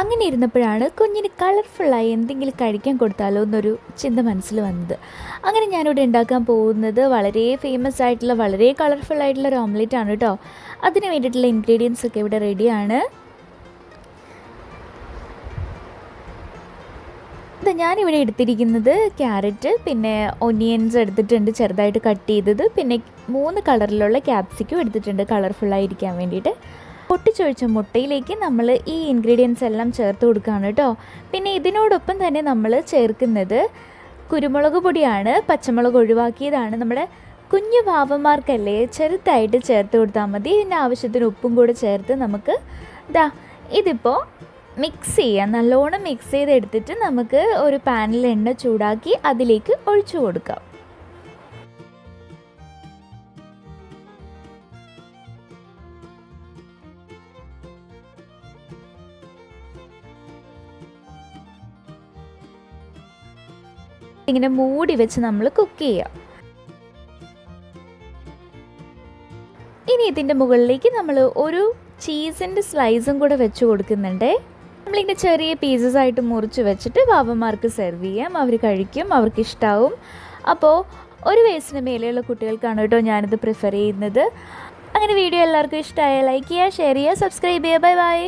അങ്ങനെ ഇരുന്നപ്പോഴാണ് കുഞ്ഞിന് കളർഫുള്ളായി എന്തെങ്കിലും കഴിക്കാൻ കൊടുത്താലോ എന്നൊരു ചിന്ത മനസ്സിൽ വന്നത്. അങ്ങനെ ഞാനിവിടെ ഉണ്ടാക്കാൻ പോകുന്നത് വളരെ ഫേമസ് ആയിട്ടുള്ള വളരെ കളർഫുൾ ആയിട്ടുള്ള ഒരു ഓംലെറ്റ് ആണ് കേട്ടോ അതിന് വേണ്ടിയിട്ടുള്ള ഇൻഗ്രീഡിയൻസ് ഒക്കെ ഇവിടെ റെഡിയാണ് ഇത് ഞാനിവിടെ എടുത്തിരിക്കുന്നത് ക്യാരറ്റ് പിന്നെ ഒനിയൻസ് എടുത്തിട്ടുണ്ട് ചെറുതായിട്ട് കട്ട് ചെയ്തത് പിന്നെ മൂന്ന് കളറിലുള്ള ക്യാപ്സിക്കും എടുത്തിട്ടുണ്ട് കളർഫുള്ളായിരിക്കാൻ വേണ്ടിയിട്ട്. പൊട്ടിച്ചൊഴിച്ച മുട്ടയിലേക്ക് നമ്മൾ ഈ ഇൻഗ്രീഡിയൻസ് എല്ലാം ചേർത്ത് കൊടുക്കുകയാണ് കേട്ടോ. പിന്നെ ഇതിനോടൊപ്പം തന്നെ നമ്മൾ ചേർക്കുന്നത് കുരുമുളക് പൊടിയാണ്. പച്ചമുളക് ഒഴിവാക്കിയതാണ്. നമ്മുടെ കുഞ്ഞു പാവന്മാർക്കല്ലേ ചെറുതായിട്ട് ചേർത്ത് കൊടുത്താൽ മതി. ഇതിന്റെ ആവശ്യത്തിന് ഉപ്പും കൂടെ ചേർത്ത് നമുക്ക് ഇതാ ഇതിപ്പോൾ മിക്സ് ചെയ്യാം. നല്ലോണം മിക്സ് ചെയ്തെടുത്തിട്ട് നമുക്ക് ഒരു പാനിൽ എണ്ണ ചൂടാക്കി അതിലേക്ക് ഒഴിച്ചു കൊടുക്കാം. ഇങ്ങനെ മൂടി വെച്ച് നമ്മൾ കുക്ക് ചെയ്യാം ഇനി ഇതിന്റെ മുകളിലേക്ക് നമ്മൾ ഒരു ചീസിന്റെ സ്ലൈസും കൂടെ വെച്ച് കൊടുക്കുന്നുണ്ട്. നമ്മളിങ്ങനെ ചെറിയ പീസസ് ആയിട്ട് മുറിച്ച് വെച്ചിട്ട് വാവന്മാർക്ക് സെർവ് ചെയ്യാം. അവർ കഴിക്കും അവർക്ക് ഇഷ്ടാവും. അപ്പോൾ ഒരു വയസ്സിന് മേലെയുള്ള കുട്ടികൾക്കാണ് കേട്ടോ ഞാനിത് പ്രിഫർ ചെയ്യുന്നത്. അങ്ങനെ വീഡിയോ എല്ലാവർക്കും ഇഷ്ടമായ ലൈക്ക് ചെയ്യുക ഷെയർ ചെയ്യുക സബ്സ്ക്രൈബ് ചെയ്യുക. Bye bye